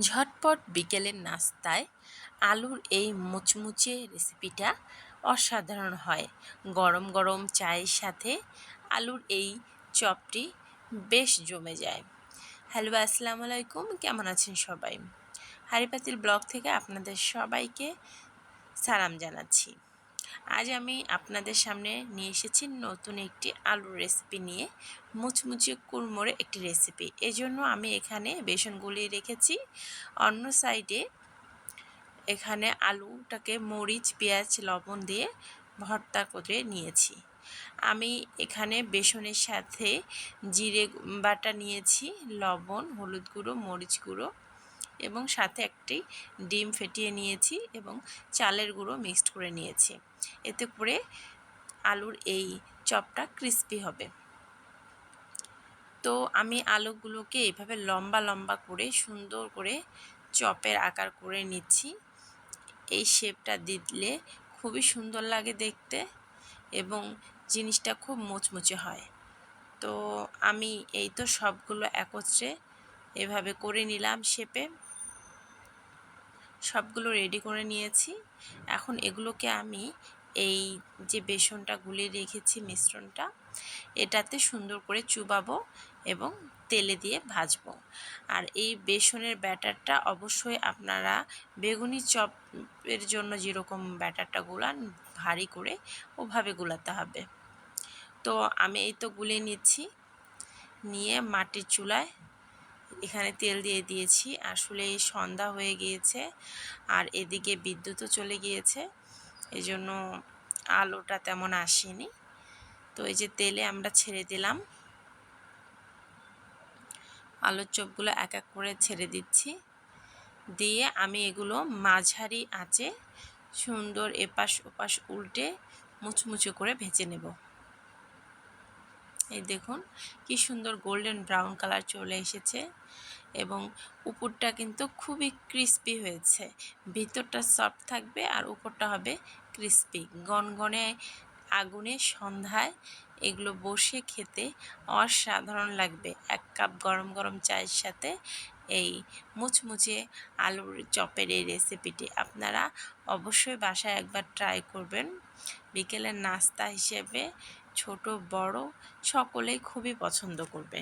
ঝটপট বিকেলের নাস্তায় আলুর এই মুচমুচে রেসিপিটা অসাধারণ হয়। গরম গরম চায়ের সাথে আলুর এই চপটি বেশ জমে যায়। হ্যালো, আসসালামু আলাইকুম, কেমন আছেন সবাই? হারিপাতিল ব্লগ থেকে আপনাদের সবাইকে সালাম জানাচ্ছি। আজ আমি আপনাদের সামনে নিয়ে এসেছি নতুন একটি আলুর রেসিপি নিয়ে, মুচমুচে কুড়মোড়ে একটি রেসিপি এজন্য আমি এখানে বেসন গুলিয়ে রেখেছি। অন্য সাইডে এখানে আলুটাকে মরিচ, পেঁয়াজ, লবণ দিয়ে ভর্তা করে নিয়েছি। আমি এখানে বেসনের সাথে জিরে বাটা নিয়েছি, লবণ, হলুদ গুঁড়ো, মরিচ গুঁড়ো এবং সাথে একটি ডিম ফেটিয়ে নিয়েছি এবং চালের গুঁড়ো মিক্সড করে নিয়েছি। এতে করে আলুর এই চপটা ক্রিস্পি হবে। তো আমি আলুগুলোকে এইভাবে লম্বা লম্বা করে সুন্দর করে চপের আকার করে নিচ্ছি। এই শেপটা দিলে খুবই সুন্দর লাগে দেখতে এবং জিনিসটা খুব মোচমুচে হয়। তো আমি এই তো সবগুলো একত্রে এভাবে করে নিলাম শেপে সবগুলো রেডি করে নিয়েছি। এখন এগুলোকে আমি এই যে বেসনটা গুলে রেখেছি মিশ্রণটা, এটাতে সুন্দর করে চুবাবো এবং তেলে দিয়ে ভাজবো। আর এই বেসনের ব্যাটারটা অবশ্যই আপনারা বেগুনি চপের জন্য যেরকম ব্যাটারটা গুলান, ভারী করে ওভাবে গুলাতে হবে। তো আমি এই তো গুলে নিচ্ছি, নিয়ে মাটির চুলায় এখানে তেল দিয়ে দিয়েছি। আসলে সন্ধ্যা হয়ে গিয়েছে আর এদিকে বিদ্যুৎও চলে গিয়েছে। এই জন্য আলোটা তেমন আসেনি। তো এই যে তেলে আমরা ছেড়ে দিলাম। আলুর চপগুলো এক এক করে ছেড়ে দিচ্ছি। দিয়ে আমি এগুলো মাঝারি আঁচে সুন্দর এপাশ ওপাশ উল্টে মুচমুচো করে ভেজে নেব। এই দেখুন, কি সুন্দর গোল্ডেন ব্রাউন কালার চলে এসেছে। এবং উপরটা কিন্তু খুবই ক্রিস্পি হয়েছে। ভিতরটা সফট থাকবে আর উপরটা হবে ক্রিস্পি গনগনে আগুনে সন্ধ্যায় এগুলো বসে খেতে অসাধারণ লাগবে। এক কাপ গরম গরম চায়ের সাথে এই মুচমুচে আলুর চপের এই রেসিপিটি আপনারা অবশ্যই বাসায় একবার ট্রাই করবেন। বিকেলের নাস্তা হিসেবে ছোট, বড় সকলেই খুবই পছন্দ করবে।